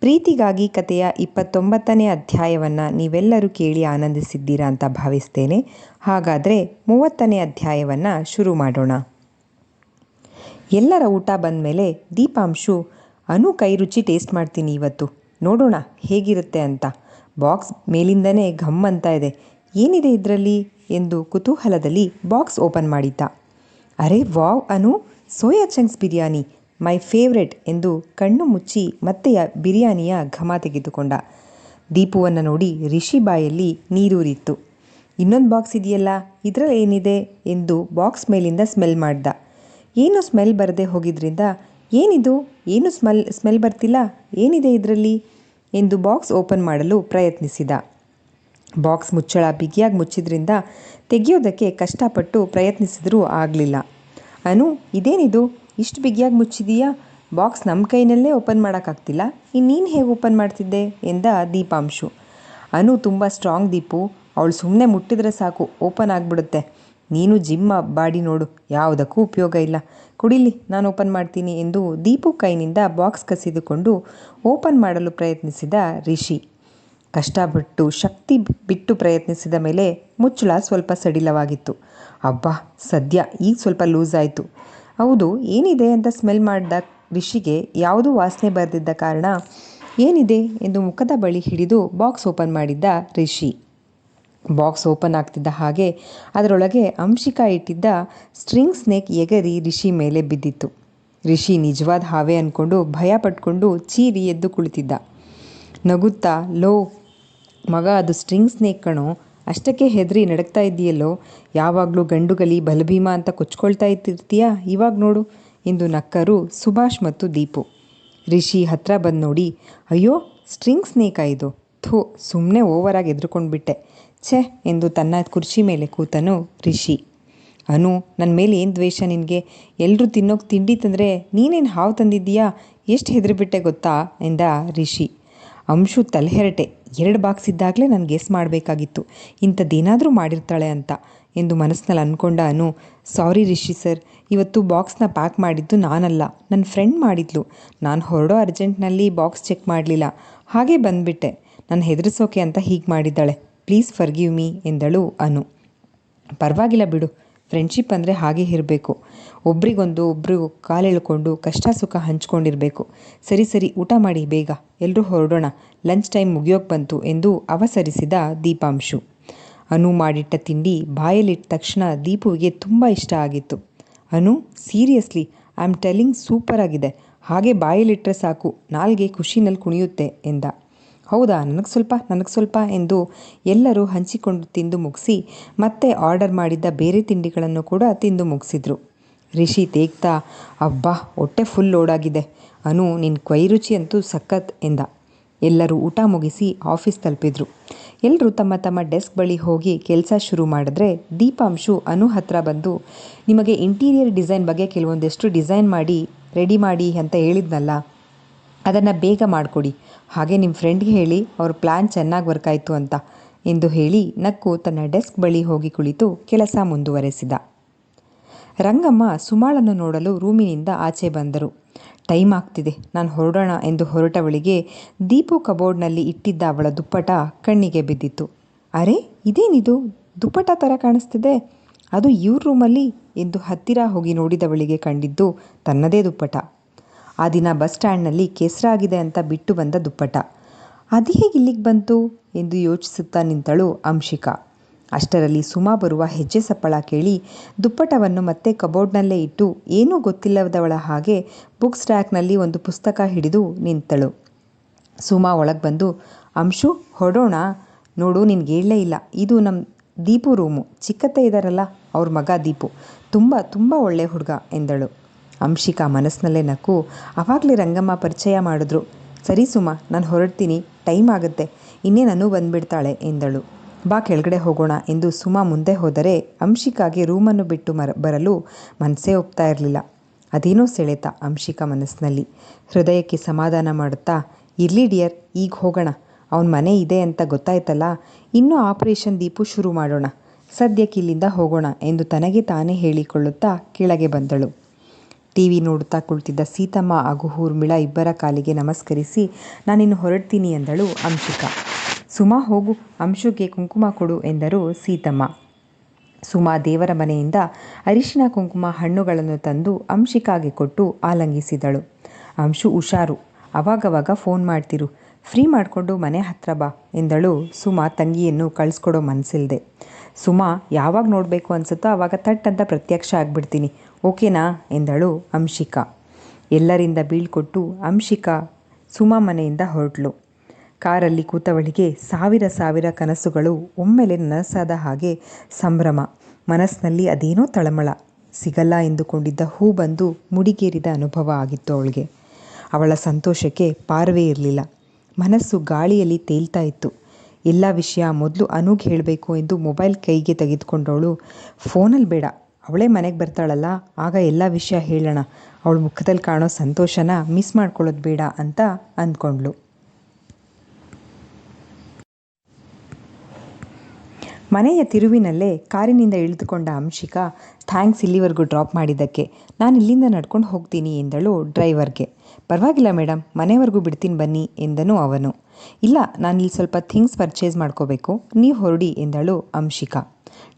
ಪ್ರೀತಿಗಾಗಿ ಕಥೆಯ ಇಪ್ಪತ್ತೊಂಬತ್ತನೇ ಅಧ್ಯಾಯವನ್ನು ನೀವೆಲ್ಲರೂ ಕೇಳಿ ಆನಂದಿಸಿದ್ದೀರಾ ಅಂತ ಭಾವಿಸ್ತೇನೆ. ಹಾಗಾದರೆ ಮೂವತ್ತನೇ ಅಧ್ಯಾಯವನ್ನು ಶುರು ಮಾಡೋಣ. ಎಲ್ಲರ ಊಟ ಬಂದ ಮೇಲೆ ದೀಪಾಂಶು, ಅನು ಕೈ ರುಚಿ ಟೇಸ್ಟ್ ಮಾಡ್ತೀನಿ ಇವತ್ತು. ನೋಡೋಣ ಹೇಗಿರುತ್ತೆ ಅಂತ. ಬಾಕ್ಸ್ ಮೇಲಿಂದನೇ ಘಮ್ ಅಂತ ಇದೆ. ಏನಿದೆ ಇದರಲ್ಲಿ? ಎಂದು ಕುತೂಹಲದಲ್ಲಿ ಬಾಕ್ಸ್ ಓಪನ್ ಮಾಡಿದ್ದ. ಅರೆ wow Anu, soya chunks biryani. My favourite ಎಂದು ಕಣ್ಣು ಮುಚ್ಚಿ ಮತ್ತೆಯ ಬಿರಿಯಾನಿಯ ಘಮ ತೆಗೆದುಕೊಂಡ. ದೀಪುವನ್ನು ನೋಡಿ ರಿಷಿ ಬಾಯಲ್ಲಿ ನೀರೂರಿತ್ತು ಇನ್ನೊಂದು ಬಾಕ್ಸ್ ಇದೆಯಲ್ಲ? ಇದರಲ್ಲಿ ಏನಿದೆ? ಎಂದು ಬಾಕ್ಸ್ ಮೇಲಿಂದ ಸ್ಮೆಲ್ ಮಾಡ್ದ. ಏನು ಸ್ಮೆಲ್ ಬರದೆ ಹೋಗಿದ್ರಿಂದ? ಏನಿದು? ಏನು ಸ್ಮೆಲ್ ಸ್ಮೆಲ್ ಬರ್ತಿಲ್ಲ? ಏನಿದೆ ಇದರಲ್ಲಿ? ಎಂದು ಬಾಕ್ಸ್ ಓಪನ್ ಮಾಡಲು ಪ್ರಯತ್ನಿಸಿದ. ಬಾಕ್ಸ್ ಮುಚ್ಚಳ ಬಿಗಿಯಾಗಿ ಮುಚ್ಚಿದ್ರಿಂದ ತೆಗೆಯೋದಕ್ಕೆ ಕಷ್ಟಪಟ್ಟು ಪ್ರಯತ್ನಿಸಿದರೂ ಆಗಲಿಲ್ಲ. ಅನು, ಇದೇನಿದು? ಇಷ್ಟು ಬಿಗಿಯಾಗಿ ಮುಚ್ಚಿದೀಯಾ? ಬಾಕ್ಸ್ ನಮ್ಮ ಕೈನಲ್ಲೇ ಓಪನ್ ಮಾಡೋಕ್ಕಾಗ್ತಿಲ್ಲ. ಇನ್ನೀನು ಹೇಗೆ ಓಪನ್ ಮಾಡ್ತಿದ್ದೆ? ಎಂದ ದೀಪಾಂಶು. ಅನು ತುಂಬ ಸ್ಟ್ರಾಂಗ್ ದೀಪು. ಅವಳು ಸುಮ್ಮನೆ ಮುಟ್ಟಿದ್ರೆ ಸಾಕು, ಓಪನ್ ಆಗಿಬಿಡುತ್ತೆ. ನೀನು ಜಿಮ್ಮ ಬಾಡಿ ನೋಡು, ಯಾವುದಕ್ಕೂ ಉಪಯೋಗ ಇಲ್ಲ. ಕುಡಿಲಿ, ನಾನು ಓಪನ್ ಮಾಡ್ತೀನಿ ಎಂದು ದೀಪು ಕೈನಿಂದ ಬಾಕ್ಸ್ ಕಸಿದುಕೊಂಡು ಓಪನ್ ಮಾಡಲು ಪ್ರಯತ್ನಿಸಿದ ರಿಷಿ. ಕಷ್ಟಪಟ್ಟು, ಶಕ್ತಿ ಬಿಟ್ಟು ಪ್ರಯತ್ನಿಸಿದ ಮೇಲೆ ಮುಚ್ಚಳ ಸ್ವಲ್ಪ ಸಡಿಲವಾಗಿತ್ತು. ಅಬ್ಬಾ, ಸದ್ಯ ಈಗ ಸ್ವಲ್ಪ ಲೂಸ್ ಆಯಿತು. ಹೌದು, ಏನಿದೆ ಅಂತ ಸ್ಮೆಲ್ ಮಾಡಿದ ರಿಷಿಗೆ ಯಾವುದೂ ವಾಸನೆ ಬರೆದಿದ್ದ ಕಾರಣ ಏನಿದೆ ಎಂದು ಮುಖದ ಬಳಿ ಹಿಡಿದು ಬಾಕ್ಸ್ ಓಪನ್ ಮಾಡಿದ್ದ ರಿಷಿ. ಬಾಕ್ಸ್ ಓಪನ್ ಆಗ್ತಿದ್ದ ಹಾಗೆ ಅದರೊಳಗೆ ಅಂಶಿಕಾ ಇಟ್ಟಿದ್ದ ಸ್ಟ್ರಿಂಗ್ ಸ್ನೇಕ್ ಎಗರಿ ರಿಷಿ ಮೇಲೆ ಬಿದ್ದಿತ್ತು. ರಿಷಿ ನಿಜವಾದ ಹಾವೆ ಅಂದ್ಕೊಂಡು ಭಯ ಪಟ್ಕೊಂಡು ಚೀರಿ ಎದ್ದು ಕುಳಿತಿದ್ದ. ನಗುತ್ತಾ, ಲೋ, ಮಗ ಅದು ಸ್ಟ್ರಿಂಗ್ ಸ್ನೇಕ್ ಕಣೋ ಅಷ್ಟಕ್ಕೆ ಹೆದರಿ ನಡಕ್ತಾ ಇದ್ದೀಯಲ್ಲೋ? ಯಾವಾಗಲೂ ಗಂಡುಗಲಿ ಬಲಭೀಮ ಅಂತ ಕೊಚ್ಕೊಳ್ತಾ ಇರ್ತಿರ್ತೀಯಾ ಇವಾಗ ನೋಡು. ಎಂದು ನಕ್ಕರು ಸುಭಾಷ್ ಮತ್ತು ದೀಪು. ರಿಷಿ ಹತ್ರ ಬಂದು ನೋಡಿ, ಅಯ್ಯೋ, ಸ್ಟ್ರಿಂಗ್ ಸ್ನೇಕ ಇದು. ಥೂ ಸುಮ್ಮನೆ ಓವರಾಗಿ ಎದ್ರುಕೊಂಡ್ಬಿಟ್ಟೆ ಛೆ, ಎಂದು ತನ್ನ ಕುರ್ಚಿ ಮೇಲೆ ಕೂತನು ರಿಷಿ. ಅನು ನನ್ನ ಮೇಲೆ ಏನು ದ್ವೇಷ ನಿನಗೆ? ಎಲ್ಲರೂ ತಿನ್ನೋಕೆ ತಿಂಡಿ ತಂದರೆ ನೀನೇನು ಹಾವು ತಂದಿದ್ದೀಯಾ? ಎಷ್ಟು ಹೆದರಿಬಿಟ್ಟೆ ಗೊತ್ತಾ? ಎಂದ ರಿಷಿ. ಅಂಶು ತಲೆಹೆರಟೆ. ಎರಡು ಬಾಕ್ಸ್ ಇದ್ದಾಗಲೇ ನಾನು ಗೆಸ್ ಮಾಡಬೇಕಾಗಿತ್ತು. ಇಂಥದ್ದೇನಾದರೂ ಮಾಡಿರ್ತಾಳೆ ಅಂತ ಎಂದು ಮನಸ್ಸಿನಲ್ಲಿ ಅಂದ್ಕೊಂಡ ಅನು ಸಾರಿ ರಿಷಿ ಸರ್, ಇವತ್ತು ಬಾಕ್ಸ್ನ ಪ್ಯಾಕ್ ಮಾಡಿದ್ದು ನಾನಲ್ಲ ನನ್ನ ಫ್ರೆಂಡ್ ಮಾಡಿದ್ಲು. ನಾನು ಹೊರಡೋ ಅರ್ಜೆಂಟ್ನಲ್ಲಿ ಬಾಕ್ಸ್ ಚೆಕ್ ಮಾಡಲಿಲ್ಲ. ಹಾಗೆ ಬಂದುಬಿಟ್ಟೆ. ನಾನು ಹೆದರಿಸೋಕೆ ಅಂತ ಹೀಗೆ ಮಾಡಿದ್ದಾಳೆ. ಪ್ಲೀಸ್ ಫರ್ಗಿವ್ ಮೀ ಎಂದಳು ಅನು. ಪರವಾಗಿಲ್ಲ ಬಿಡು. ಫ್ರೆಂಡ್ಶಿಪ್ ಅಂದರೆ ಹಾಗೆ ಇರಬೇಕು. ಒಬ್ರಿಗೊಂದು ಒಬ್ರಿಗೂ ಕಾಲೆಳ್ಕೊಂಡು ಕಷ್ಟ ಸುಖ ಹಂಚ್ಕೊಂಡಿರಬೇಕು. ಸರಿ ಸರಿ, ಊಟ ಮಾಡಿ ಬೇಗ. ಎಲ್ಲರೂ ಹೊರಡೋಣ. ಲಂಚ್ ಟೈಮ್ ಮುಗಿಯೋಕೆ ಬಂತು ಎಂದು ಅವಸರಿಸಿದ ದೀಪಾಂಶು. ಅನು ಮಾಡಿಟ್ಟ ತಿಂಡಿ ಬಾಯಲ್ಲಿಟ್ಟ ತಕ್ಷಣ ದೀಪುವಿಗೆ ತುಂಬ ಇಷ್ಟ ಆಗಿತ್ತು. Anu, seriously, I am telling super ಆಗಿದೆ. ಹಾಗೆ ಬಾಯಲ್ಲಿಟ್ಟರೆ ಸಾಕು, ನಾಲ್ಗೆ ಖುಷಿನಲ್ಲಿ ಕುಣಿಯುತ್ತೆ, ಎಂದ. ಹೌದಾ, ನನಗೆ ಸ್ವಲ್ಪ ನನಗೆ ಸ್ವಲ್ಪ, ಎಂದು ಎಲ್ಲರೂ ಹಂಚಿಕೊಂಡು ತಿಂದು ಮುಗಿಸಿ, ಮತ್ತೆ ಆರ್ಡರ್ ಮಾಡಿದ್ದ ಬೇರೆ ತಿಂಡಿಗಳನ್ನು ಕೂಡ ತಿಂದು ಮುಗಿಸಿದ್ರು. ರಿಷಿ ತೇಗ್ತಾ, ಅಬ್ಬಾ, ಹೊಟ್ಟೆ ಫುಲ್ ಲೋಡಾಗಿದೆ. ಅನು ನಿನ್ನ ಕೊಯ್ರುಚಿ ಅಂತೂ ಸಖತ್, ಎಂದ. ಎಲ್ಲರೂ ಊಟ ಮುಗಿಸಿ ಆಫೀಸ್ ತಲುಪಿದ್ರು. ಎಲ್ಲರೂ ತಮ್ಮ ತಮ್ಮ ಡೆಸ್ಕ್ ಬಳಿ ಹೋಗಿ ಕೆಲಸ ಶುರು ಮಾಡಿದ್ರೆ ದೀಪಾಂಶು ಅನು ಹತ್ರ ಬಂದು, ನಿಮಗೆ ಇಂಟೀರಿಯರ್ ಡಿಸೈನ್ ಬಗ್ಗೆ ಕೆಲವೊಂದಿಷ್ಟು ಡಿಸೈನ್ ಮಾಡಿ, ರೆಡಿ ಮಾಡಿ ಅಂತ ಹೇಳಿದ್ನಲ್ಲ, ಅದನ್ನು ಬೇಗ ಮಾಡಿಕೊಡಿ. ಹಾಗೆ ನಿಮ್ಮ ಫ್ರೆಂಡ್ಗೆ ಹೇಳಿ, ಅವ್ರ ಪ್ಲ್ಯಾನ್ ಚೆನ್ನಾಗಿ ವರ್ಕ್ ಆಯಿತು ಅಂತ, ಎಂದು ಹೇಳಿ ನಕ್ಕು ತನ್ನ ಡೆಸ್ಕ್ ಬಳಿ ಹೋಗಿ ಕುಳಿತು ಕೆಲಸ ಮುಂದುವರೆಸಿದ. ರಂಗಮ್ಮ ಸುಮಾಳನ್ನು ನೋಡಲು ರೂಮಿನಿಂದ ಆಚೆ ಬಂದರು. ಟೈಮ್ ಆಗ್ತಿದೆ. ನಾನು ಹೊರಡೋಣ ಎಂದು ಹೊರಟವಳಿಗೆ ದೀಪು ಕಬೋರ್ಡ್ನಲ್ಲಿ ಇಟ್ಟಿದ್ದ ಅವಳ ದುಪ್ಪಟ ಕಣ್ಣಿಗೆ ಬಿದ್ದಿತ್ತು. ಅರೆ, ಇದೇನಿದು? ದುಪ್ಪಟ ಥರ ಕಾಣಿಸ್ತಿದೆ. ಅದು ಇವ್ರ ರೂಮಲ್ಲಿ? ಎಂದು ಹತ್ತಿರ ಹೋಗಿ ನೋಡಿದವಳಿಗೆ ಕಂಡಿದ್ದು ತನ್ನದೇ ದುಪ್ಪಟ. ಆ ದಿನ ಬಸ್ ಸ್ಟ್ಯಾಂಡ್ನಲ್ಲಿ ಕೆಸರಾಗಿದೆ ಅಂತ ಬಿಟ್ಟು ಬಂದ ದುಪ್ಪಟ. ಅದು ಹೇಗೆ ಇಲ್ಲಿಗೆ ಬಂತು? ಎಂದು ಯೋಚಿಸುತ್ತಾ ನಿಂತಳು ಅಂಶಿಕಾ. ಅಷ್ಟರಲ್ಲಿ ಸುಮಾ ಬರುವ ಹೆಜ್ಜೆ ಸಪ್ಪಳ ಕೇಳಿ ದುಪ್ಪಟವನ್ನು ಮತ್ತೆ ಕಬೋರ್ಡ್ನಲ್ಲೇ ಇಟ್ಟು ಏನೂ ಗೊತ್ತಿಲ್ಲದವಳ ಹಾಗೆ ಬುಕ್ ಸ್ಟ್ಯಾಕ್ನಲ್ಲಿ ಒಂದು ಪುಸ್ತಕ ಹಿಡಿದು ನಿಂತಳು. ಸುಮಾ ಒಳಗೆ ಬಂದು, ಅಂಶು, ಹೊಡೋಣ. ನೋಡು, ನಿನಗೆ ಹೇಳಲೇ ಇಲ್ಲ. ಇದು ನಮ್ಮ ದೀಪು ರೂಮು. ಚಿಕ್ಕತ್ತೆ ಇದ್ದಾರಲ್ಲ ಅವ್ರ ಮಗ ದೀಪು. ತುಂಬ ತುಂಬ ಒಳ್ಳೆ ಹುಡುಗ, ಎಂದಳು. ಅಂಶಿಕಾ ಮನಸ್ಸಿನಲ್ಲೇ ನಕ್ಕು, ಅವಾಗಲೇ ರಂಗಮ್ಮ ಪರಿಚಯ ಮಾಡಿದ್ರು. ಸರಿ ಸುಮಾ, ನಾನು ಹೊರಡ್ತೀನಿ. ಟೈಮ್ ಆಗುತ್ತೆ. ಇನ್ನೇ ನಾನು ಬಂದುಬಿಡ್ತಾಳೆ, ಎಂದಳು. ಬಾ ಕೆಳಗಡೆ ಹೋಗೋಣ. ಎಂದು ಸುಮಾ ಮುಂದೆ ಹೋದರೆ ಅಂಶಿಕಾಗೆ ರೂಮನ್ನು ಬಿಟ್ಟು ಮರ, ಬರಲು ಮನಸ್ಸೇ ಒಪ್ತಾ ಇರಲಿಲ್ಲ. ಅದೇನೋ ಸೆಳೆತ ಅಂಶಿಕಾ ಮನಸ್ಸಿನಲ್ಲಿ. ಹೃದಯಕ್ಕೆ ಸಮಾಧಾನ ಮಾಡುತ್ತಾ, ಇರ್ಲಿ ಡಿಯರ್, ಈಗ ಹೋಗೋಣ. ಅವನ ಮನೆ ಇದೆ ಅಂತ ಗೊತ್ತಾಯ್ತಲ್ಲ, ಇನ್ನೂ ಆಪರೇಷನ್ ದೀಪು ಶುರು ಮಾಡೋಣ. ಸದ್ಯಕ್ಕೆ ಇಲ್ಲಿಂದ ಹೋಗೋಣ ಎಂದು ತನಗೆ ತಾನೇ ಹೇಳಿಕೊಳ್ಳುತ್ತಾ ಕೆಳಗೆ ಬಂದಳು. ಟಿ ವಿ ನೋಡುತ್ತಾ ಕುಳಿತಿದ್ದ ಸೀತಮ್ಮ ಹಾಗೂ ಊರ್ಮಿಳ ಇಬ್ಬರ ಕಾಲಿಗೆ ನಮಸ್ಕರಿಸಿ, ನಾನಿನ್ನು ಹೊರಡ್ತೀನಿ ಎಂದಳು ಅಂಶಿಕಾ. ಸುಮಾ ಹೋಗು ಅಂಶುಗೆ ಕುಂಕುಮ ಕೊಡು ಎಂದರು ಸೀತಮ್ಮ. ಸುಮಾ ದೇವರ ಮನೆಯಿಂದ ಅರಿಶಿನ ಕುಂಕುಮ ಹಣ್ಣುಗಳನ್ನು ತಂದು ಅಂಶಿಕಾಗೆ ಕೊಟ್ಟು ಆಲಂಗಿಸಿದಳು. ಅಂಶು ಹುಷಾರು, ಅವಾಗವಾಗ ಫೋನ್ ಮಾಡ್ತಿರು, ಫ್ರೀ ಮಾಡಿಕೊಂಡು ಮನೆ ಹತ್ರ ಬಾ ಎಂದಳು ಸುಮಾ ತಂಗಿಯನ್ನು ಕಳಿಸ್ಕೊಡೋ ಮನಸ್ಸಿಲ್ಲದೆ ಸುಮಾ, ಯಾವಾಗ ನೋಡಬೇಕು ಅನಿಸುತ್ತೋ ಆವಾಗ ತಟ್ಟಂತ ಪ್ರತ್ಯಕ್ಷ ಆಗಿಬಿಡ್ತೀನಿ, ಓಕೆನಾ ಎಂದಳು ಅಂಶಿಕಾ ಎಲ್ಲರಿಂದ ಬೀಳ್ಕೊಟ್ಟು ಅಂಶಿಕಾ ಸುಮಾ ಮನೆಯಿಂದ ಹೊರಟ್ಲು. ಕಾರಲ್ಲಿ ಕೂತವಳಿಗೆ ಸಾವಿರ ಸಾವಿರ ಕನಸುಗಳು ಒಮ್ಮೆಲೆ ನನಸಾದ ಹಾಗೆ ಸಂಭ್ರಮ. ಮನಸ್ಸಿನಲ್ಲಿ ಅದೇನೋ ತಳಮಳ. ಸಿಗಲ್ಲ ಎಂದುಕೊಂಡಿದ್ದ ಹೂ ಬಂದು ಮುಡಿಗೇರಿದ ಅನುಭವ ಆಗಿತ್ತು ಅವಳಿಗೆ. ಅವಳ ಸಂತೋಷಕ್ಕೆ ಪಾರವೇ ಇರಲಿಲ್ಲ. ಮನಸ್ಸು ಗಾಳಿಯಲ್ಲಿ ತೇಲ್ತಾ ಇತ್ತು. ಎಲ್ಲ ವಿಷಯ ಮೊದಲು ಅನೂಗ್ ಹೇಳಬೇಕು ಎಂದು ಮೊಬೈಲ್ ಕೈಗೆ ತೆಗೆದುಕೊಂಡವಳು, ಫೋನಲ್ಲಿ ಬೇಡ. ಅವಳೇ ಮನೆಗೆ ಬರ್ತಾಳಲ್ಲ. ಆಗ ಎಲ್ಲ ವಿಷಯ ಹೇಳೋಣ. ಅವಳ ಮುಖದಲ್ಲಿ ಕಾಣೋ ಸಂತೋಷನ ಮಿಸ್ ಮಾಡ್ಕೊಳ್ಳೋದು ಬೇಡ ಅಂತ ಅಂದ್ಕೊಂಡ್ಳು. ಮನೆಯ ತಿರುವಿನಲ್ಲೇ ಕಾರಿನಿಂದ ಇಳಿದುಕೊಂಡ ಅಂಶಿಕಾ, ಥ್ಯಾಂಕ್ಸ್ ಇಲ್ಲಿವರೆಗೂ ಡ್ರಾಪ್ ಮಾಡಿದ್ದಕ್ಕೆ. ನಾನು ಇಲ್ಲಿಂದ ನಡ್ಕೊಂಡು ಹೋಗ್ತೀನಿ, ಎಂದಳು ಡ್ರೈವರ್ಗೆ. ಪರವಾಗಿಲ್ಲ ಮೇಡಮ್ ಮನೆವರೆಗೂ ಬಿಡ್ತೀನಿ ಬನ್ನಿ, ಎಂದನು ಅವನು. ಇಲ್ಲ, ನಾನು ಇಲ್ಲಿ ಸ್ವಲ್ಪ ಥಿಂಗ್ಸ್ ಪರ್ಚೇಸ್ ಮಾಡ್ಕೋಬೇಕು, ನೀವು ಹೊರಡಿ, ಎಂದಳು ಅಂಶಿಕಾ.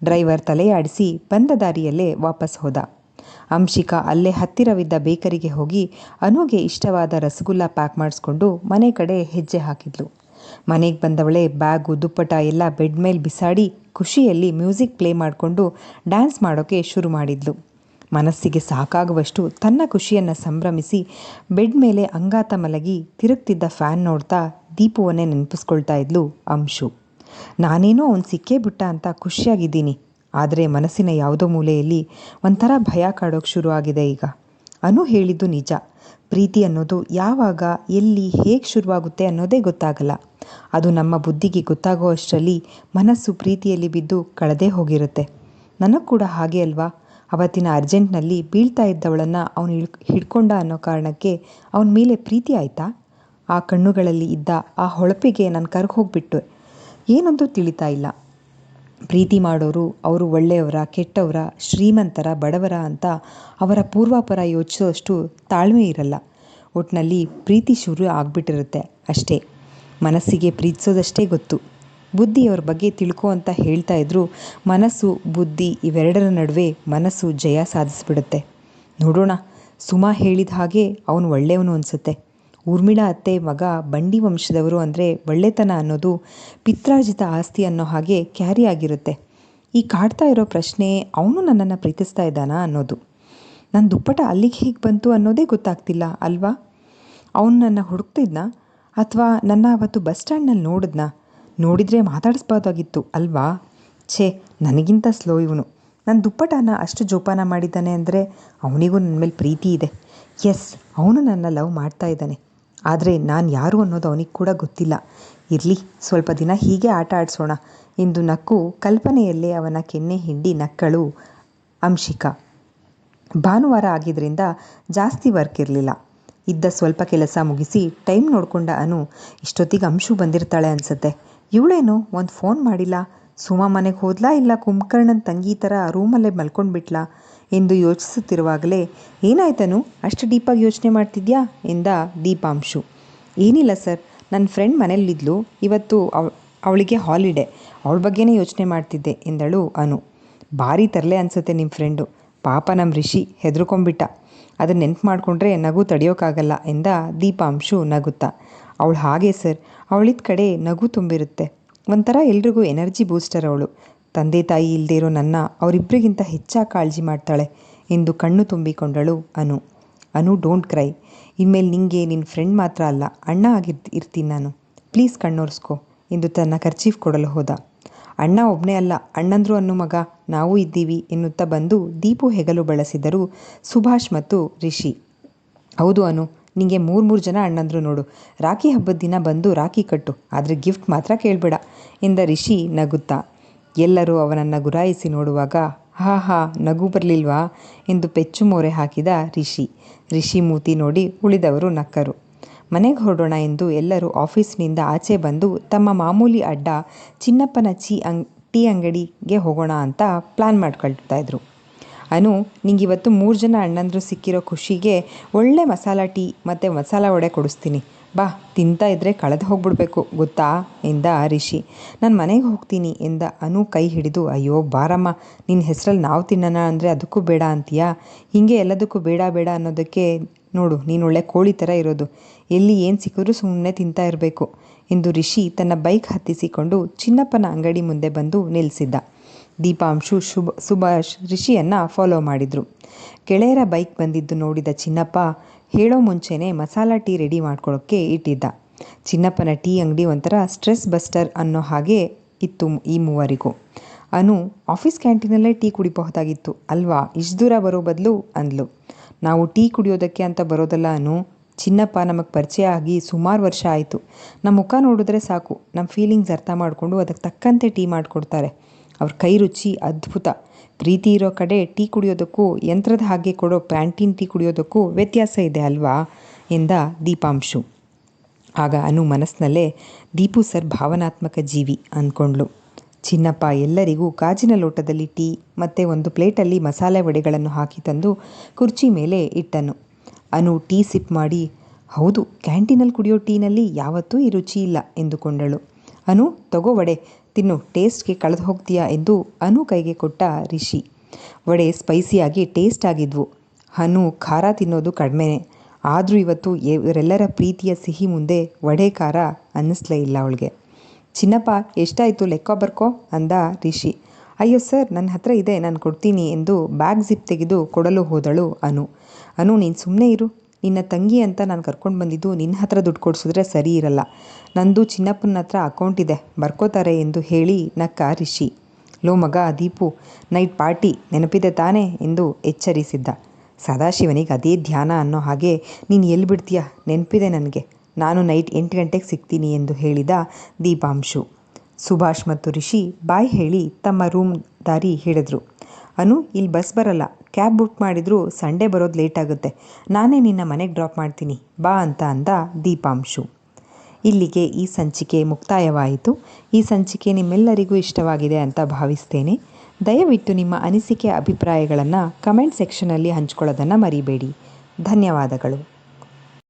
ಡ್ರೈವರ್ ತಲೆಯಾಡಿಸಿ ಬಂದ ದಾರಿಯಲ್ಲೇ ವಾಪಸ್ ಹೋದ. ಅಂಶಿಕಾ ಅಲ್ಲೇ ಹತ್ತಿರವಿದ್ದ ಬೇಕರಿಗೆ ಹೋಗಿ ಅನುಗೆ ಇಷ್ಟವಾದ ರಸಗುಲ್ಲ ಪ್ಯಾಕ್ ಮಾಡಿಸ್ಕೊಂಡು ಮನೆ ಕಡೆ ಹೆಜ್ಜೆ ಹಾಕಿದ್ಲು. ಮನೆಗೆ ಬಂದವಳೆ ಬ್ಯಾಗು ದುಪ್ಪಟ ಎಲ್ಲ ಬೆಡ್ ಮೇಲೆ ಬಿಸಾಡಿ ಖುಷಿಯಲ್ಲಿ ಮ್ಯೂಸಿಕ್ ಪ್ಲೇ ಮಾಡಿಕೊಂಡು ಡ್ಯಾನ್ಸ್ ಮಾಡೋಕ್ಕೆ ಶುರು ಮಾಡಿದ್ಲು. ಮನಸ್ಸಿಗೆ ಸಾಕಾಗುವಷ್ಟು ತನ್ನ ಖುಷಿಯನ್ನು ಸಂಭ್ರಮಿಸಿ ಬೆಡ್ ಮೇಲೆ ಅಂಗಾತ ಮಲಗಿ ತಿರುಗ್ತಿದ್ದ ಫ್ಯಾನ್ ನೋಡ್ತಾ ದೀಪುವನ್ನೇ ನೆನಪಿಸ್ಕೊಳ್ತಾ ಇದ್ಲು ಅಂಶು. ನಾನೇನೋ ಅವನು ಸಿಕ್ಕೇ ಬಿಟ್ಟ ಅಂತ ಖುಷಿಯಾಗಿದ್ದೀನಿ. ಆದರೆ ಮನಸ್ಸಿನ ಯಾವುದೋ ಮೂಲೆಯಲ್ಲಿ ಒಂಥರ ಭಯ ಕಾಡೋಕ್ಕೆ ಶುರು ಆಗಿದೆ ಈಗ. ಅನು ಹೇಳಿದ್ದು ನಿಜ. ಪ್ರೀತಿ ಅನ್ನೋದು ಯಾವಾಗ, ಎಲ್ಲಿ, ಹೇಗೆ ಶುರುವಾಗುತ್ತೆ ಅನ್ನೋದೇ ಗೊತ್ತಾಗಲ್ಲ. ಅದು ನಮ್ಮ ಬುದ್ಧಿಗೆ ಗೊತ್ತಾಗೋ ಅಷ್ಟರಲ್ಲಿ ಮನಸ್ಸು ಪ್ರೀತಿಯಲ್ಲಿ ಬಿದ್ದು ಕಳೆದೇ ಹೋಗಿರುತ್ತೆ. ನನಗೆ ಕೂಡ ಹಾಗೆ ಅಲ್ವಾ? ಅವತ್ತಿನ ಅರ್ಜೆಂಟ್ನಲ್ಲಿ ಬೀಳ್ತಾ ಇದ್ದವಳನ್ನು ಅವನು ಹಿಡ್ ಹಿಡ್ಕೊಂಡ ಅನ್ನೋ ಕಾರಣಕ್ಕೆ ಅವನ ಮೇಲೆ ಪ್ರೀತಿ ಆಯಿತಾ? ಆ ಕಣ್ಣುಗಳಲ್ಲಿ ಇದ್ದ ಆ ಹೊಳಪಿಗೆ ನಾನು ಕರ್ಗೆ ಹೋಗ್ಬಿಟ್ಟು. ಏನಂತೂ ತಿಳಿತಾ ಇಲ್ಲ. ಪ್ರೀತಿ ಮಾಡೋರು ಅವರು ಒಳ್ಳೆಯವರ, ಕೆಟ್ಟವರ, ಶ್ರೀಮಂತರ, ಬಡವರ ಅಂತ ಅವರ ಪೂರ್ವಾಪರ ಯೋಚಿಸೋಷ್ಟು ತಾಳ್ಮೆ ಇರಲ್ಲ. ಒಟ್ಟಿನಲ್ಲಿ ಪ್ರೀತಿ ಶುರು ಆಗಿಬಿಟ್ಟಿರುತ್ತೆ ಅಷ್ಟೇ. ಮನಸ್ಸಿಗೆ ಪ್ರೀತಿಸೋದಷ್ಟೇ ಗೊತ್ತು. ಬುದ್ಧಿಯವ್ರ ಬಗ್ಗೆ ತಿಳ್ಕೊ ಅಂತ ಹೇಳ್ತಾ ಇದ್ರು ಮನಸ್ಸು, ಬುದ್ಧಿ ಇವೆರಡರ ನಡುವೆ ಮನಸ್ಸು ಜಯ ಸಾಧಿಸ್ಬಿಡುತ್ತೆ. ನೋಡೋಣ, ಸುಮಾ ಹೇಳಿದ ಹಾಗೆ ಅವನು ಒಳ್ಳೆಯವನು ಅನಿಸುತ್ತೆ. ಊರ್ಮಿಳಾ ಅತ್ತೆ ಮಗ ಬಂಡಿ ವಂಶದವರು ಅಂದರೆ ಒಳ್ಳೆತನ ಅನ್ನೋದು ಪಿತ್ರಾರ್ಜಿತ ಆಸ್ತಿ ಅನ್ನೋ ಹಾಗೆ ಕ್ಯಾರಿ ಆಗಿರುತ್ತೆ. ಈ ಕಾಡ್ತಾ ಇರೋ ಪ್ರಶ್ನೆ ಅವನು ನನ್ನನ್ನು ಪ್ರೀತಿಸ್ತಾ ಇದ್ದಾನಾ ಅನ್ನೋದು. ನನ್ನ ದುಪ್ಪಟ ಅಲ್ಲಿಗೆ ಹೇಗೆ ಬಂತು ಅನ್ನೋದೇ ಗೊತ್ತಾಗ್ತಿಲ್ಲ ಅಲ್ವಾ? ಅವನು ನನ್ನ ಹುಡುಕ್ತಿದ್ನಾ ಅಥವಾ ನನ್ನ ಅವತ್ತು ಬಸ್ ಸ್ಟ್ಯಾಂಡ್ನಲ್ಲಿ ನೋಡಿದ್ನಾ? ನೋಡಿದರೆ ಮಾತಾಡಿಸ್ಬೋದಾಗಿತ್ತು ಅಲ್ವಾ? ಛೇ, ನನಗಿಂತ ಸ್ಲೋ ಇವನು. ನನ್ನ ದುಪ್ಪಟನ ಅಷ್ಟು ಜೋಪಾನ ಮಾಡಿದ್ದಾನೆ ಅಂದರೆ ಅವನಿಗೂ ನನ್ನ ಮೇಲೆ ಪ್ರೀತಿ ಇದೆ. ಎಸ್, ಅವನು ನನ್ನ ಲವ್ ಮಾಡ್ತಾ ಇದ್ದಾನೆ. ಆದರೆ ನಾನು ಯಾರು ಅನ್ನೋದು ಅವನಿಗೆ ಕೂಡ ಗೊತ್ತಿಲ್ಲ. ಇರಲಿ, ಸ್ವಲ್ಪ ದಿನ ಹೀಗೆ ಆಟ ಆಡಿಸೋಣ. ಎಂದು ನಕ್ಕು ಕಲ್ಪನೆಯಲ್ಲೇ ಅವನ ಕೆನ್ನೆ ಹಿಂಡಿ ನಕ್ಕಳು ಅಂಶಿಕಾ. ಭಾನುವಾರ ಆಗಿದ್ದರಿಂದ ಜಾಸ್ತಿ ವರ್ಕ್ ಇರಲಿಲ್ಲ. ಇದ್ದ ಸ್ವಲ್ಪ ಕೆಲಸ ಮುಗಿಸಿ ಟೈಮ್ ನೋಡ್ಕೊಂಡ ಅನು ಇಷ್ಟೊತ್ತಿಗೆ ಅಂಶು ಬಂದಿರ್ತಾಳೆ ಅನಿಸುತ್ತೆ. ಇವಳೇನು ಒಂದು ಫೋನ್ ಮಾಡಿಲ್ಲ? ಸುಮಾ ಮನೆಗೆ ಹೋದ್ಲಾ ಇಲ್ಲ ಕುಂಭಕರ್ಣನ ತಂಗಿ ಥರ ರೂಮಲ್ಲೇ ಮಲ್ಕೊಂಡ್ಬಿಟ್ಲಾ ಎಂದು ಯೋಚಿಸುತ್ತಿರುವಾಗಲೇ, ಏನಾಯ್ತನು? ಅಷ್ಟು ಡೀಪಾಗಿ ಯೋಚನೆ ಮಾಡ್ತಿದ್ಯಾ? ಎಂದ ದೀಪಾಂಶು. ಏನಿಲ್ಲ ಸರ್. ನನ್ನ ಫ್ರೆಂಡ್ ಮನೇಲಿದ್ಲು ಇವತ್ತು ಅವ, ಅವಳಿಗೆ ಹಾಲಿಡೇ. ಅವಳ ಬಗ್ಗೆನೇ ಯೋಚನೆ ಮಾಡ್ತಿದ್ದೆ, ಎಂದಳು ಅನು. ಭಾರಿ ತರಲೆ ಅನಿಸುತ್ತೆ ನಿಮ್ಮ ಫ್ರೆಂಡು. ಪಾಪ ನಮ್ಮ ರಿಷಿ ಹೆದರ್ಕೊಂಬಿಟ್ಟ ಅದನ್ನ ನೆನ್ಪು ಮಾಡಿಕೊಂಡ್ರೆ ನಗು ತಡೆಯೋಕ್ಕಾಗಲ್ಲ ಎಂದ ದೀಪಾಂಶು ನಗುತ್ತಾ. ಅವಳು, ಹಾಗೆ ಸರ್, ಅವಳಿದ ಕಡೆ ನಗು ತುಂಬಿರುತ್ತೆ. ಒಂಥರ ಎಲ್ರಿಗೂ ಎನರ್ಜಿ ಬೂಸ್ಟರ್ ಅವಳು. ತಂದೆ ತಾಯಿ ಇಲ್ಲದೆ ಇರೋ ನನ್ನ ಅವರಿಬ್ಬರಿಗಿಂತ ಹೆಚ್ಚಾಗಿ ಕಾಳಜಿ ಮಾಡ್ತಾಳೆ ಎಂದು ಕಣ್ಣು ತುಂಬಿಕೊಂಡಳು ಅನು. ಅನು, ಡೋಂಟ್ ಕ್ರೈ. ಇನ್ಮೇಲೆ ನಿಂಗೆ ನಿನ್ನ ಫ್ರೆಂಡ್ ಮಾತ್ರ ಅಲ್ಲ, ಅಣ್ಣ ಆಗಿರ್, ಇರ್ತೀನಿ ನಾನು. ಪ್ಲೀಸ್ ಕಣ್ಣೋರ್ಸ್ಕೊ ಎಂದು ತನ್ನ ಖರ್ಚೀಫ್ ಕೊಡಲು ಹೋದ. ಅಣ್ಣ ಒಬ್ಬನೇ ಅಲ್ಲ, ಅಣ್ಣಂದ್ರು ಅನ್ನು ಮಗ ನಾವು ಇದ್ದೀವಿ ಎನ್ನುತ್ತಾ ಬಂದು ದೀಪು ಹೆಗಲು ಬಳಸಿದರು ಸುಭಾಷ್ ಮತ್ತು ರಿಷಿ. ಹೌದು ಅನು, ನಿಂಗೆ ಮೂರು ಮೂರು ಜನ ಅಣ್ಣಂದ್ರು ನೋಡು. ರಾಖಿ ಹಬ್ಬದ ದಿನ ಬಂದು ರಾಖಿ ಕಟ್ಟು, ಆದರೆ ಗಿಫ್ಟ್ ಮಾತ್ರ ಕೇಳಬೇಡ ಎಂದ ರಿಷಿ ನಗುತ್ತಾ. ಎಲ್ಲರೂ ಅವನನ್ನು ಗುರಾಯಿಸಿ ನೋಡುವಾಗ, ಹಾ ಹಾ, ನಗು ಬರಲಿಲ್ವಾ? ಎಂದು ಪೆಚ್ಚು ಮೋರೆ ಹಾಕಿದ ರಿಷಿ. ರಿಷಿ ಮೂತಿ ನೋಡಿ ಉಳಿದವರು ನಕ್ಕರು. ಮನೆಗೆ ಹೊರಡೋಣ ಎಂದು ಎಲ್ಲರೂ ಆಫೀಸ್ನಿಂದ ಆಚೆ ಬಂದು ತಮ್ಮ ಮಾಮೂಲಿ ಅಡ್ಡ, ಚಿನ್ನಪ್ಪನ ಚೀ ಅಂಗ್, ಟೀ ಅಂಗಡಿಗೆ ಹೋಗೋಣ ಅಂತ ಪ್ಲ್ಯಾನ್ ಮಾಡ್ಕೊಳ್ತಾ ಇದ್ರು. ಅನು, ನಿಂಗೆ ಇವತ್ತು ಮೂರು ಜನ ಅಣ್ಣಂದರು ಸಿಕ್ಕಿರೋ ಖುಷಿಗೆ ಒಳ್ಳೆ ಮಸಾಲ ಟೀ ಮತ್ತು ಮಸಾಲ ವಡೆ ಕೊಡಿಸ್ತೀನಿ. ಬಾ, ತಿಂತ ಇದ್ದರೆ ಕಳೆದು ಹೋಗ್ಬಿಡ್ಬೇಕು, ಗೊತ್ತಾ? ಎಂದ ರಿಷಿ. ನಾನು ಮನೆಗೆ ಹೋಗ್ತೀನಿ ಎಂದ ಅನು ಕೈ ಹಿಡಿದು, ಅಯ್ಯೋ, ಬಾರಮ್ಮ ನಿನ್ನ ಹೆಸರಲ್ಲಿ ನಾವು ತಿನ್ನೋಣ ಅಂದರೆ ಅದಕ್ಕೂ ಬೇಡ ಅಂತೀಯಾ? ಹೀಗೆ ಎಲ್ಲದಕ್ಕೂ ಬೇಡ ಬೇಡ ಅನ್ನೋದಕ್ಕೆ ನೋಡು, ನೀನು ಒಳ್ಳೆ ಕೋಳಿ ಥರ ಇರೋದು. ಎಲ್ಲಿ ಏನು ಸಿಕ್ಕಿದ್ರೂ ಸುಮ್ಮನೆ ತಿಂತಾ ಇರಬೇಕು ಎಂದು ರಿಷಿ ತನ್ನ ಬೈಕ್ ಹತ್ತಿಸಿಕೊಂಡು ಚಿನ್ನಪ್ಪನ ಅಂಗಡಿ ಮುಂದೆ ಬಂದು ನಿಲ್ಲಿಸಿದ್ದ ದೀಪಾಂಶು, ಶುಭ, ಸುಭಾಷ್ ರಿಷಿಯನ್ನು ಫಾಲೋ ಮಾಡಿದರು. ಗೆಳೆಯರ ಬೈಕ್ ಬಂದಿದ್ದು ನೋಡಿದ ಚಿನ್ನಪ್ಪ ಹೇಳೋ ಮುಂಚೆನೆ ಮಸಾಲ ಟೀ ರೆಡಿ ಮಾಡ್ಕೊಳ್ಳೋಕ್ಕೆ ಇಟ್ಟಿದ್ದ. ಚಿನ್ನಪ್ಪನ ಟೀ ಅಂಗಡಿ ಒಂಥರ ಸ್ಟ್ರೆಸ್ ಬಸ್ಟರ್ ಅನ್ನೋ ಹಾಗೆ ಇತ್ತು ಈ ಮೂವರಿಗೂ. ಅನು, ಆಫೀಸ್ ಕ್ಯಾಂಟೀನಲ್ಲೇ ಟೀ ಕುಡಿಬಹುದಾಗಿತ್ತು, ಅಲ್ವಾ? ಇಷ್ಟು ದೂರ ಬರೋ ಬದಲು, ಅಂದ್ಲು. ನಾವು ಟೀ ಕುಡಿಯೋದಕ್ಕೆ ಅಂತ ಬರೋದಲ್ಲ ಅನು, ಚಿನ್ನಪ್ಪ ನಮಗೆ ಪರಿಚಯ ಆಗಿ ಸುಮಾರು ವರ್ಷ ಆಯಿತು. ನಮ್ಮ ಮುಖ ನೋಡಿದ್ರೆ ಸಾಕು ನಮ್ಮ ಫೀಲಿಂಗ್ಸ್ ಅರ್ಥ ಮಾಡಿಕೊಂಡು ಅದಕ್ಕೆ ತಕ್ಕಂತೆ ಟೀ ಮಾಡಿಕೊಡ್ತಾರೆ. ಅವ್ರ ಕೈ ರುಚಿ ಅದ್ಭುತ. ಪ್ರೀತಿ ಇರೋ ಕಡೆ ಟೀ ಕುಡಿಯೋದಕ್ಕೂ, ಯಂತ್ರದ ಹಾಗೆ ಕೊಡೋ ಪ್ಯಾಂಟೀನ್ ಟೀ ಕುಡಿಯೋದಕ್ಕೂ ವ್ಯತ್ಯಾಸ ಇದೆ ಅಲ್ವಾ? ಎಂದ ದೀಪಾಂಶು. ಆಗ ಅನು ಮನಸ್ಸಿನಲ್ಲೇ ದೀಪು ಸರ್ ಭಾವನಾತ್ಮಕ ಜೀವಿ ಅಂದ್ಕೊಂಡ್ಳು ಚಿನ್ನಪ್ಪ ಎಲ್ಲರಿಗೂ ಗಾಜಿನ ಲೋಟದಲ್ಲಿ ಟೀ, ಮತ್ತು ಒಂದು ಪ್ಲೇಟಲ್ಲಿ ಮಸಾಲೆ ವಡೆಗಳನ್ನು ಹಾಕಿ ತಂದು ಕುರ್ಚಿ ಮೇಲೆ ಇಟ್ಟನು. ಅನು ಟೀ ಸಿಪ್ ಮಾಡಿ, ಹೌದು, ಕ್ಯಾಂಟೀನಲ್ಲಿ ಕುಡಿಯೋ ಟೀನಲ್ಲಿ ಯಾವತ್ತೂ ಈ ರುಚಿ ಇಲ್ಲ ಎಂದುಕೊಂಡಳು. ಅನು, ತಗೋ ವಡೆ, ತಿನ್ನು, ಟೇಸ್ಟ್ಗೆ ಕಳೆದು ಹೋಗ್ತೀಯಾ ಎಂದು ಅನು ಕೈಗೆ ಕೊಟ್ಟ ರಿಷಿ. ವಡೆ ಸ್ಪೈಸಿಯಾಗಿ ಟೇಸ್ಟ್ ಆಗಿದ್ವು. ಅನು ಖಾರ ತಿನ್ನೋದು ಕಡಿಮೆನೇ. ಆದರೂ ಇವತ್ತು ಇವರೆಲ್ಲರ ಪ್ರೀತಿಯ ಸಿಹಿ ಮುಂದೆ ವಡೆ ಖಾರ ಅನ್ನಿಸ್ಲೇ ಇಲ್ಲ ಅವಳಿಗೆ. ಚಿನ್ನಪ್ಪ, ಎಷ್ಟಾಯಿತು ಲೆಕ್ಕ ಬರ್ಕೋ? ಅಂದ ರಿಷಿ. ಅಯ್ಯೋ ಸರ್ ನನ್ನ ಹತ್ರ ಇದೆ, ನಾನು ಕೊಡ್ತೀನಿ ಎಂದು ಬ್ಯಾಗ್ ಜಿಪ್ ತೆಗೆದು ಕೊಡಲು ಹೋದಳು ಅನು. ಅನು, ನೀನು ಸುಮ್ಮನೆ ಇರು. ನಿನ್ನ ತಂಗಿ ಅಂತ ನಾನು ಕರ್ಕೊಂಡು ಬಂದಿದ್ದು ನಿನ್ನ ಹತ್ರ ದುಡ್ಡು ಕೊಡಿಸಿದ್ರೆ ಸರಿ ಇರಲ್ಲ. ನಂದು ಚಿನ್ನಪ್ಪನ ಹತ್ರ ಅಕೌಂಟ್ ಇದೆ, ಬರ್ಕೋತಾರೆ ಎಂದು ಹೇಳಿ ನಕ್ಕ ರಿಷಿ. ಲೋ ಮಗ ದೀಪು, ನೈಟ್ ಪಾರ್ಟಿ, ನೆನಪಿದೆ ತಾನೇ? ಎಂದು ಎಚ್ಚರಿಸಿದ್ದ. ಸದಾಶಿವನಿಗೆ ಅದೇ ಧ್ಯಾನ ಅನ್ನೋ ಹಾಗೆ, ನೀನು ಎಲ್ಲಿ ಬಿಡ್ತೀಯ? ನೆನಪಿದೆ ನನಗೆ. ನಾನು ನೈಟ್ ಎಂಟು ಗಂಟೆಗೆ ಸಿಗ್ತೀನಿ ಎಂದು ಹೇಳಿದ ದೀಪಾಂಶು. ಸುಭಾಷ್ ಮತ್ತು ರಿಷಿ ಬಾಯ್ ಹೇಳಿ ತಮ್ಮ ರೂಮ್ ದಾರಿ ಹಿಡಿದ್ರು ಅನು, ಇಲ್ಲಿ ಬಸ್ ಬರಲ್ಲ. ಕ್ಯಾಬ್ ಬುಕ್ ಮಾಡಿದರೂ ಸಂಡೇ ಬರೋದು ಲೇಟ್ ಆಗುತ್ತೆ. ನಾನೇ ನಿನ್ನ ಮನೆಗೆ ಡ್ರಾಪ್ ಮಾಡ್ತೀನಿ. ಬಾ ಅಂತ ಅಂದ ದೀಪಾಂಶು. ಇಲ್ಲಿಗೆ ಈ ಸಂಚಿಕೆ ಮುಕ್ತಾಯವಾಯಿತು. ಈ ಸಂಚಿಕೆ ನಿಮ್ಮೆಲ್ಲರಿಗೂ ಇಷ್ಟವಾಗಿದೆ ಅಂತ ಭಾವಿಸ್ತೇನೆ. ದಯವಿಟ್ಟು ನಿಮ್ಮ ಅನಿಸಿಕೆ ಅಭಿಪ್ರಾಯಗಳನ್ನು ಕಮೆಂಟ್ ಸೆಕ್ಷನಲ್ಲಿ ಹಂಚ್ಕೊಳ್ಳೋದನ್ನು ಮರಿಬೇಡಿ. ಧನ್ಯವಾದಗಳು.